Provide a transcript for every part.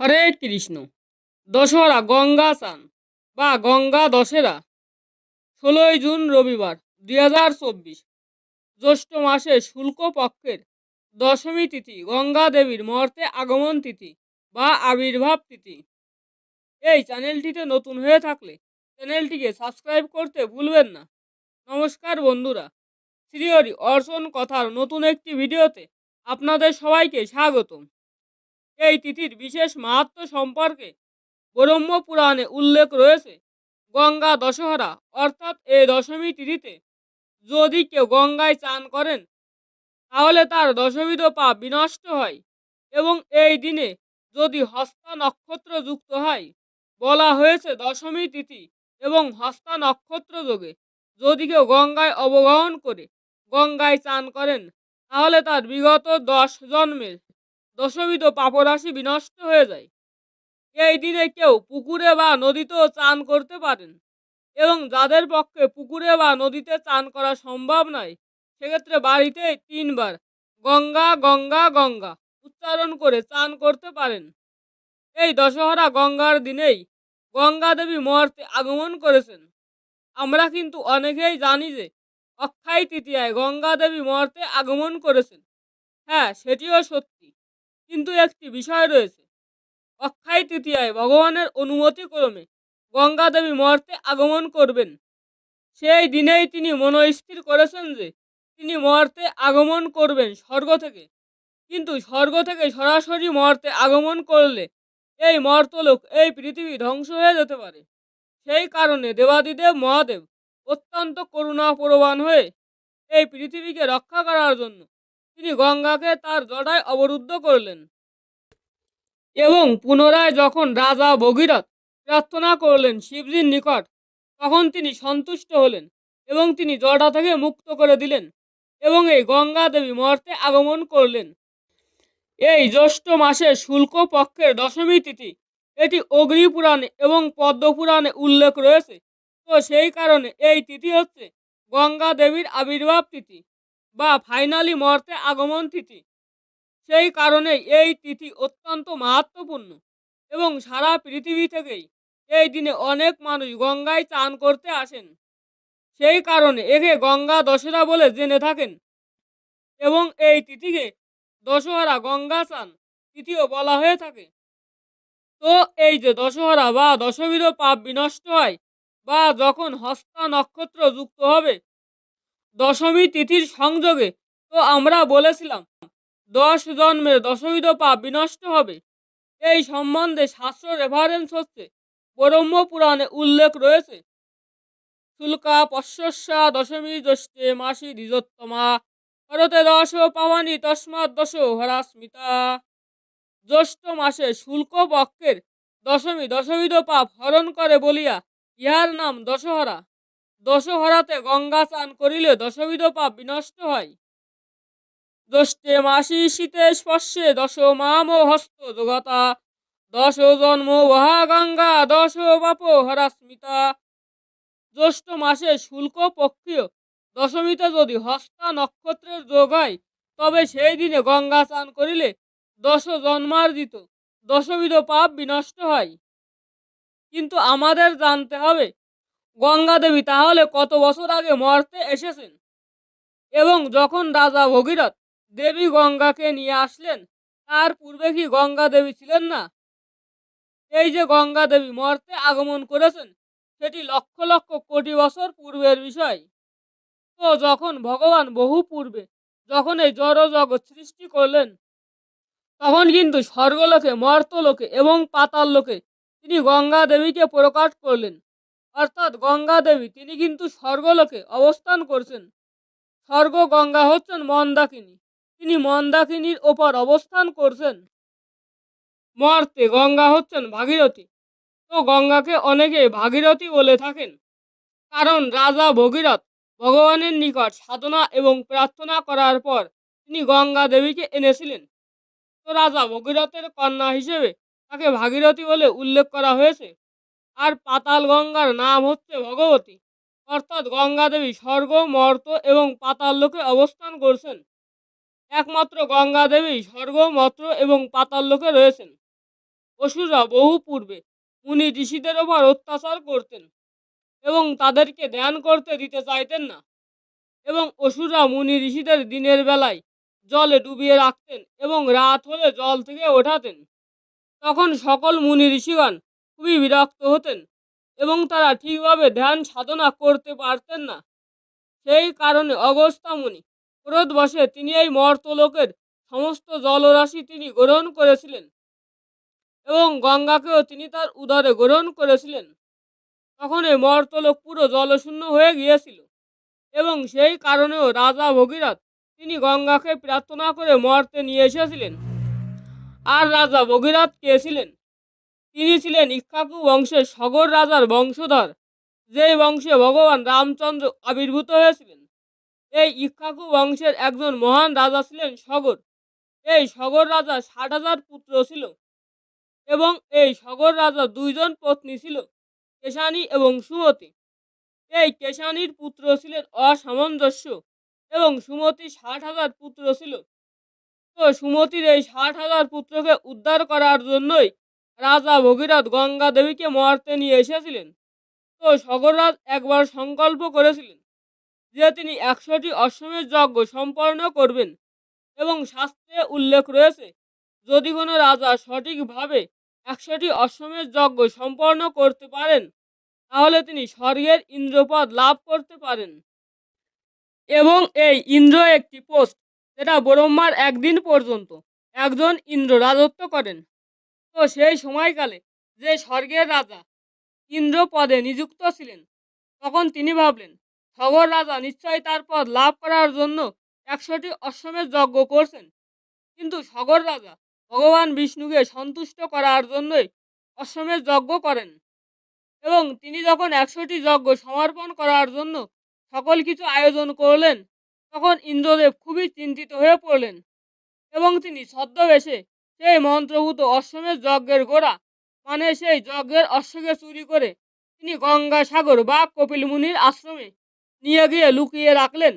হরে কৃষ্ণ। দশহরা, গঙ্গা চান বা গঙ্গা দশেরা। ষোলোই জুন রবিবার, দুই হাজার চব্বিশ। জ্যৈষ্ঠ মাসে শুল্ক পক্ষের দশমী তিথি, গঙ্গা দেবীর মর্তে আগমন তিথি বা আবির্ভাব তিথি। এই চ্যানেলটিতে নতুন হয়ে থাকলে চ্যানেলটিকে সাবস্ক্রাইব করতে ভুলবেন না। নমস্কার বন্ধুরা। শ্রীহরি অর্চন কথার নতুন একটি ভিডিওতে আপনাদের সবাইকে স্বাগতম। এই তিথির বিশেষ মাহাত্ম্য সম্পর্কে ব্রহ্ম পুরাণে উল্লেখ রয়েছে। গঙ্গা দশহরা, অর্থাৎ এই দশমী তিথিতে যদি কেউ গঙ্গায় চান করেন, তাহলে তার দশবিধ পাপ বিনষ্ট হয় এবং এই দিনে যদি হস্তা নক্ষত্র যুক্ত হয়, বলা হয়েছে দশমী তিথি এবং হস্তা নক্ষত্র যোগে যদি কেউ গঙ্গায় অবগাহন করে, গঙ্গায় চান করেন, তাহলে তার বিগত দশ জন্মের দশবিধ পাপরাশি বিনষ্ট হয়ে যায়। এই দিনে কেউ পুকুরে বা নদীতেও চান করতে পারেন এবং যাদের পক্ষে পুকুরে বা নদীতে চান করা সম্ভব নয়, সেক্ষেত্রে বাড়িতে তিনবার গঙ্গা গঙ্গা গঙ্গা উচ্চারণ করে চান করতে পারেন। এই দশহরা গঙ্গার দিনেই গঙ্গা দেবী মর্তে আগমন করেছেন। আমরা কিন্তু অনেকেই জানি যে অক্ষয় তৃতীয়ায় গঙ্গা দেবী মর্তে আগমন করেছেন। হ্যাঁ সেটিও সত্যি। কিন্তু একটি বিষয় রয়েছে। অক্ষয় তৃতীয়ায় ভগবানের অনুমতি ক্রমে গঙ্গা দেবী মর্তে আগমন করবেন। সেই দিনেই তিনি মনস্থির করেছেন যে তিনি মর্তে আগমন করবেন স্বর্গ থেকে। কিন্তু স্বর্গ থেকে সরাসরি মর্তে আগমন করলে এই মর্তলোক, এই পৃথিবী ধ্বংস হয়ে যেতে পারে। সেই কারণে দেবাদিদেব মহাদেব অত্যন্ত করুণা প্রবান হয়ে এই পৃথিবীকে রক্ষা করার জন্য তিনি গঙ্গাকে তার জটায় অবরুদ্ধ করলেন এবং পুনরায় যখন রাজা ভগীরথ প্রার্থনা করলেন শিবজির নিকট, তখন তিনি সন্তুষ্ট হলেন এবং তিনি জটা থেকে মুক্ত করে দিলেন এবং এই গঙ্গা দেবী মর্তে আগমন করলেন। এই জ্যৈষ্ঠ মাসের শুল্ক পক্ষের দশমী তিথি, এটি অগ্নি পুরাণে এবং পদ্ম পুরাণে উল্লেখ রয়েছে। তো সেই কারণে এই তিথি হচ্ছে গঙ্গা দেবীর আবির্ভাব তিথি। বা ফাইনালি মর্তে আগমন তিথি। সেই কারণে এই তিথি অত্যন্ত মাহাত্মপূর্ণ এবং সারা পৃথিবী থেকেই এই দিনে অনেক মানুষ গঙ্গায় চান করতে আসেন। সেই কারণে একে গঙ্গা দশহরা বলে জেনে থাকেন এবং এই তিথিকে দশহরা গঙ্গা চান তিথিও বলা হয়ে থাকে। তো এই যে দশহরা বা দশবিধ পাপ বিনষ্ট হয় বা যখন হস্তা নক্ষত্র যুক্ত হবে দশমী তিথির সংযোগে তো আমরা বলেছিলাম, দশ জন্মের দশবিধ পাপ বিনষ্ট হবে। এই সম্বন্ধে শাস্ত্র রেফারেন্স হচ্ছে ব্রহ্ম পুরাণে উল্লেখ রয়েছে। শুল্কা পশ্যস্যা দশমী জ্যৈষ্ঠে মাসি দ্বিজোত্তমা হরতে দশ পাওয়ানি তস্মাৎ দশ হরাস্মিতা। জ্যৈষ্ঠ মাসে শুল্ক পক্ষের দশমী দশবিধ পাপ হরণ করে বলিয়া ইহার নাম দশহরা। দশহরাতে গঙ্গা স্নান করিলে দশবিধ পাপ বিনষ্ট হয়। জ্যৈষ্ঠে মাসি শীতে স্পর্শে দশ মাম হস্ত যোগতা, দশ জন্ম বহা গঙ্গা, দশ পাপ হরাস্মিতা জ্যৈষ্ঠ মাসে শুল্ক পক্ষীয় দশমীতে যদি হস্তা নক্ষত্রের যোগ হয় তবে সেই দিনে গঙ্গা স্নান করিলে দশ জন্মার্জিত দশবিধ পাপ বিনষ্ট হয়। কিন্তু আমাদের জানতে হবে গঙ্গা দেবী তাহলে কত বছর আগে মর্তে এসেছেন? এবং যখন রাজা ভগীরথ দেবী গঙ্গাকে নিয়ে আসলেন, তার পূর্বে কি গঙ্গা দেবী ছিলেন না? এই যে গঙ্গা দেবী মর্তে আগমন করেছেন, সেটি লক্ষ লক্ষ কোটি বছর পূর্বের বিষয়। তো যখন ভগবান বহু পূর্বে যখন এই জড় জগৎ সৃষ্টি করলেন, তখন কিন্তু স্বর্গলোকে, মর্তলোকে এবং পাতাল লোকে তিনি গঙ্গা দেবীকে প্রকাশ করলেন। অর্থাৎ গঙ্গা দেবী তিনি কিন্তু স্বর্গলোকে অবস্থান করছেন। স্বর্গ গঙ্গা হচ্ছেন মন্দাকিনী। তিনি মন্দাকিনীর ওপর অবস্থান করছেন। মর্তে গঙ্গা হচ্ছেন ভাগীরথী। তো গঙ্গাকে অনেকে ভাগীরথী বলে থাকেন। কারণ রাজা ভগীরথ ভগবানের নিকট সাধনা এবং প্রার্থনা করার পর তিনি গঙ্গা দেবীকে এনেছিলেন। তো রাজা ভগীরথের কন্যা হিসেবে তাকে ভাগীরথী বলে উল্লেখ করা হয়েছে। আর পাতাল গঙ্গার নাম হচ্ছে ভগবতী। অর্থাৎ গঙ্গা দেবী স্বর্গ, মর্ত এবং পাতাল লোকে অবস্থান করছেন। একমাত্র গঙ্গা দেবী স্বর্গ, মর্ত এবং পাতাল লোকে রয়েছেন। অসুররা বহু পূর্বে মুনি ঋষিদের ওপর অত্যাচার করতেন এবং তাদেরকে ধ্যান করতে দিতে চাইতেন না এবং অসুররা মুনি ঋষিদের দিনের বেলায় জলে ডুবিয়ে রাখতেন এবং রাত হলে জল থেকে ওঠাতেন। তখন সকল মুনি ঋষিগণ খুবই বিরক্ত হতেন এবং তারা ঠিকভাবে ধ্যান সাধনা করতে পারতেন না। সেই কারণে অগস্ত্যা মুনি ক্রোধবশে তিনি এই মর্তলোকের সমস্ত জলরাশি তিনি গ্রহণ করেছিলেন এবং গঙ্গাকেও তিনি তার উদরে গ্রহণ করেছিলেন। তখন এই মর্তলোক পুরো জলশূন্য হয়ে গিয়েছিল এবং সেই কারণেও রাজা ভগীরথ তিনি গঙ্গাকে প্রার্থনা করে মর্তে নিয়ে এসেছিলেন। আর রাজা ভগীরথ কে ছিলেন? তিনি ছিলেন ইক্ষাকু বংশের সগর রাজার বংশধর। যেই বংশে ভগবান রামচন্দ্র আবির্ভূত হয়েছিলেন, এই ইক্ষাকু বংশের একজন মহান রাজা ছিলেন সগর। এই সগর রাজা ষাট হাজার পুত্র ছিল এবং এই সগর রাজা দুইজন পত্নী ছিল, কেশানী এবং সুমতি। এই কেশানীর পুত্র ছিলেন অসামঞ্জস্য এবং সুমতি ষাট হাজার পুত্র ছিল। তো সুমতির এই ষাট হাজার পুত্রকে উদ্ধার করার জন্যই রাজা ভগীরথ গঙ্গা দেবীকে মর্তে নিয়ে এসেছিলেন। তো সগররাজ একবার সংকল্প করেছিলেন যে তিনি একশোটি অশ্বমেধ যজ্ঞ সম্পন্ন করবেন এবং শাস্ত্রে উল্লেখ রয়েছে, যদি কোনো রাজা সঠিকভাবে একশোটি অশ্বমেধ যজ্ঞ সম্পন্ন করতে পারেন, তাহলে তিনি স্বর্গের ইন্দ্রপদ লাভ করতে পারেন। এবং এই ইন্দ্র একটি পোস্ট যেটা ব্রহ্মার একদিন পর্যন্ত একজন ইন্দ্র রাজত্ব করেন। তো সেই সময়কালে যে স্বর্গের রাজা ইন্দ্র পদে নিযুক্ত ছিলেন, তখন তিনি ভাবলেন সগর রাজা নিশ্চয়ই তার পদ লাভ করার জন্য একশোটি অশ্বমেধ যজ্ঞ করছেন। কিন্তু সগর রাজা ভগবান বিষ্ণুকে সন্তুষ্ট করার জন্যই অশ্বমেধ যজ্ঞ করেন এবং তিনি যখন একশোটি যজ্ঞ সমর্পণ করার জন্য সকল কিছু আয়োজন করলেন, তখন ইন্দ্রদেব খুবই চিন্তিত হয়ে পড়লেন এবং তিনি ছদ্মবেশে সেই মন্ত্রভূত অশ্বমেধ যজ্ঞের গোড়া মানে সেই যজ্ঞের অশ্বকে চুরি করে তিনি গঙ্গা সাগর বা কপিল মুনির আশ্রমে নিয়ে গিয়ে লুকিয়ে রাখলেন।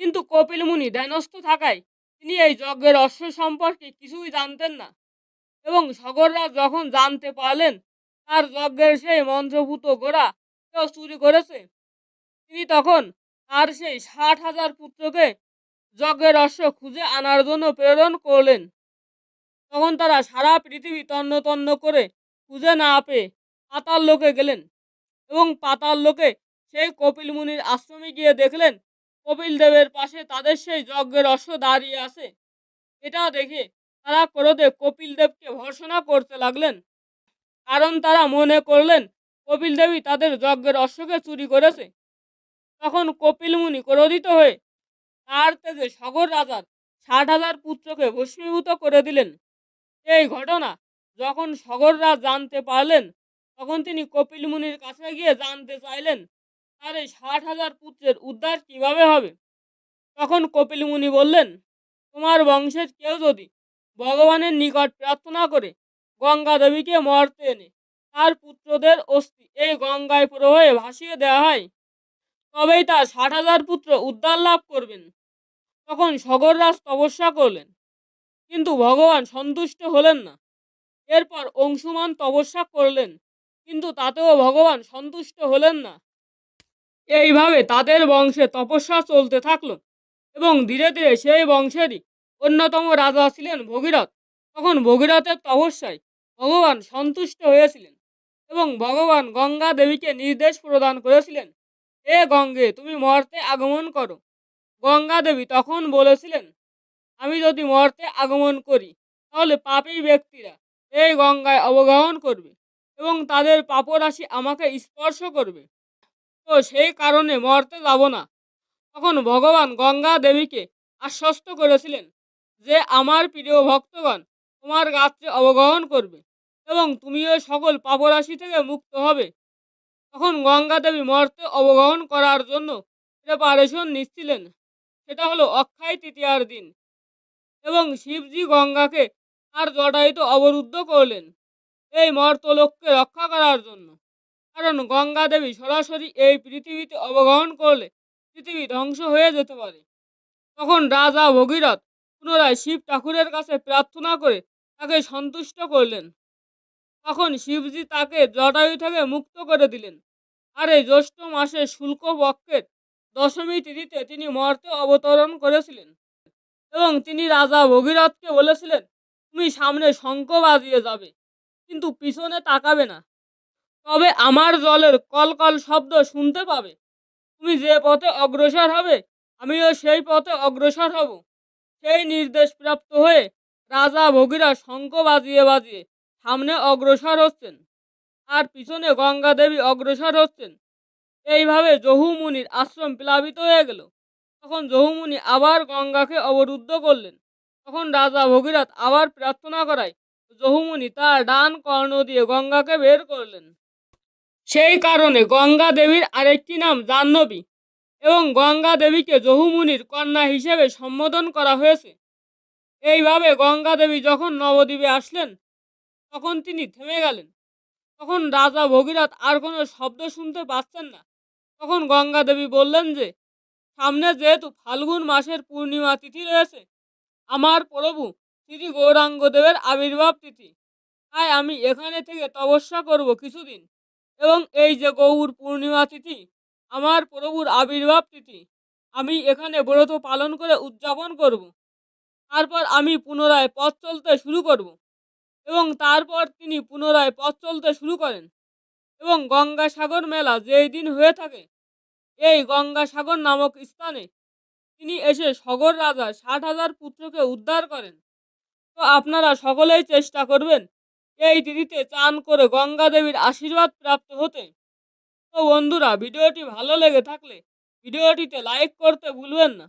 কিন্তু কপিল মুনি ধ্যানস্থ থাকায় তিনি এই যজ্ঞের অশ্ব সম্পর্কে কিছুই জানতেন না এবং সগররা যখন জানতে পারলেন তার যজ্ঞের সেই মন্ত্রভূত গোড়া কেউ চুরি করেছে, তিনি তখন তার সেই ষাট হাজার পুত্রকে যজ্ঞের অশ্ব খুঁজে আনার জন্য প্রেরণ করলেন। তখন তারা সারা পৃথিবী তন্ন তন্ন করে খুঁজে না পেয়ে পাতাল লোকে গেলেন এবং পাতাল লোকে সেই কপিল মুনির আশ্রমে গিয়ে দেখলেন, কপিল দেবের পাশে তাদের সেই যজ্ঞের অশ্ব দাঁড়িয়ে আছে। এটা দেখে তারা ক্রোধে কপিল দেবকে ভর্সনা করতে লাগলেন। কারণ তারা মনে করলেন, কপিল দেবী তাদের যজ্ঞের অশ্বকে চুরি করেছে। তখন কপিল মুনি ক্রোধিত হয়ে তার তেজে সগর রাজার ষাট হাজার পুত্রকে ভস্মীভূত করে দিলেন। এই ঘটনা। যখন সগররাজ জানতে পারলেন, তখন তিনি কপিল মুনির কাছে গিয়ে জানতে চাইলেন, তার এই ষাট হাজার পুত্রের উদ্ধার কীভাবে হবে? তখন কপিল মুনি বললেন, তোমার বংশের কেউ যদি ভগবানের নিকট প্রার্থনা করে গঙ্গা দেবীকে মর্তে এনে তার পুত্রদের অস্থি এই গঙ্গায় প্রবাহে ভাসিয়ে দেওয়া হয়, তবেই তার ষাট হাজার পুত্র উদ্ধার লাভ করবেন। তখন সগররাজ তপস্যা করলেন। কিন্তু ভগবান সন্তুষ্ট হলেন না। এরপর অংশুমান তপস্যা করলেন, কিন্তু তাতেও ভগবান সন্তুষ্ট হলেন না। এইভাবে তাদের বংশে তপস্যা চলতে থাকল এবং ধীরে ধীরে সেই বংশেরই অন্যতম রাজা ছিলেন ভগীরথ। তখন ভগীরথের তপস্যায় ভগবান সন্তুষ্ট হয়েছিলেন এবং ভগবান গঙ্গা দেবীকে নির্দেশ প্রদান করেছিলেন, হে গঙ্গে, তুমি মর্তে আগমন করো। গঙ্গা দেবী তখন বলেছিলেন আমি যদি মর্তে আগমন করি, তাহলে পাপী ব্যক্তিরা এই গঙ্গায় অবগাহন করবে এবং তাদের পাপরাশি আমাকে স্পর্শ করবে। তো সেই কারণে মর্তে যাব না। তখন ভগবান গঙ্গা দেবীকে আশ্বস্ত করেছিলেন যে আমার প্রিয় ভক্তগণ তোমার গাত্রে অবগাহন করবে এবং তুমিও সকল পাপরাশি থেকে মুক্ত হবে। তখন গঙ্গা দেবী মর্তে অবগাহন করার জন্য প্রিপারেশন নিচ্ছিলেন। সেটা হলো অক্ষয় তৃতীয়ার দিন। এবং শিবজি গঙ্গাকে তার জটায়ুতে অবরুদ্ধ করলেন এই মর্তলোককে রক্ষা করার জন্য। কারণ গঙ্গা দেবী সরাসরি এই পৃথিবীতে অবগাহন করলে পৃথিবী ধ্বংস হয়ে যেতে পারে। তখন রাজা ভগীরথ পুনরায় শিব ঠাকুরের কাছে প্রার্থনা করে তাকে সন্তুষ্ট করলেন। তখন শিবজি তাকে জটায়ু থেকে মুক্ত করে দিলেন। আর এই জ্যৈষ্ঠ মাসের শুল্ক পক্ষের দশমী তিথিতে তিনি মর্তে অবতরণ করেছিলেন। এবং তিনি রাজা ভগীরথকে বলেছিলেন, তুমি সামনে শঙ্খ বাজিয়ে যাবে, কিন্তু পিছনে তাকাবে না। তবে আমার জলের কলকল শব্দ শুনতে পাবে। তুমি যে পথে অগ্রসর হবে, আমিও সেই পথে অগ্রসর হব। সেই নির্দেশ প্রাপ্ত হয়ে রাজা ভগীরা শঙ্খ বাজিয়ে বাজিয়ে সামনে অগ্রসর হচ্ছেন আর পিছনে গঙ্গা দেবী অগ্রসর হচ্ছেন। এইভাবে জহু মুনির আশ্রম প্লাবিত হয়ে গেল। তখন জহুমুনি আবার গঙ্গাকে অবরুদ্ধ করলেন। তখন রাজা ভগীরথ আবার প্রার্থনা করায়। জহুমুনি তার ডান কর্ণ দিয়ে গঙ্গাকে বের করলেন। সেই কারণে গঙ্গা দেবীর আরেকটি নাম জাহ্নবী এবং গঙ্গা দেবীকে জহুমুনির কন্যা হিসেবে সম্বোধন করা হয়েছে। এইভাবে গঙ্গা দেবী যখন নবদ্বীপে আসলেন, তখন তিনি থেমে গেলেন। তখন রাজা ভগীরথ আর কোনো শব্দ শুনতে পাচ্ছেন না। তখন গঙ্গা দেবী বললেন যে সামনে যেহেতু ফাল্গুন মাসের পূর্ণিমা তিথি রয়েছে, আমার প্রভু শ্রী গৌরাঙ্গদেবের আবির্ভাব তিথি। তাই আমি এখানে থেকে তপস্যা করব কিছুদিন এবং এই যে গৌর পূর্ণিমা তিথি, আমার প্রভুর আবির্ভাব তিথি, আমি এখানে ব্রত পালন করে উদযাপন করব। তারপর আমি পুনরায় পথ চলতে শুরু করব এবং তারপর তিনি পুনরায় পথ চলতে শুরু করেন এবং গঙ্গাসাগর মেলা যেই দিন হয়ে থাকে এই গঙ্গাসাগর নামক স্থানে। তিনি এসে সগর রাজা ষাট হাজার পুত্রকে উদ্ধার করেন। তো আপনারা সকলেই চেষ্টা করবেন এই তিথিতে চান করে গঙ্গা দেবীর আশীর্বাদ প্রাপ্ত হতে। তো বন্ধুরা, ভিডিওটি ভালো লেগে থাকলে ভিডিওটিতে লাইক করতে ভুলবেন না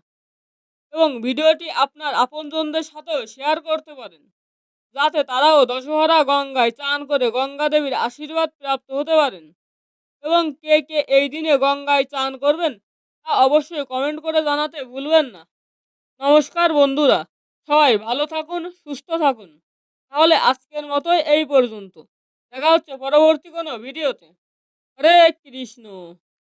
এবং ভিডিওটি আপনার আপনজনদের সাথেও শেয়ার করতে পারেন। যাতে তারাও দশহরা গঙ্গায় চান করে গঙ্গা দেবীর আশীর্বাদ প্রাপ্ত হতে পারেন। এবং কে কে এই দিনে গঙ্গায় চান করবেন তা অবশ্যই কমেন্ট করে জানাতে ভুলবেন না। নমস্কার বন্ধুরা, সবাই ভালো থাকুন, সুস্থ থাকুন। তাহলে আজকের মতোই এই পর্যন্ত। দেখা হচ্ছে পরবর্তী কোনো ভিডিওতে হরে কৃষ্ণ।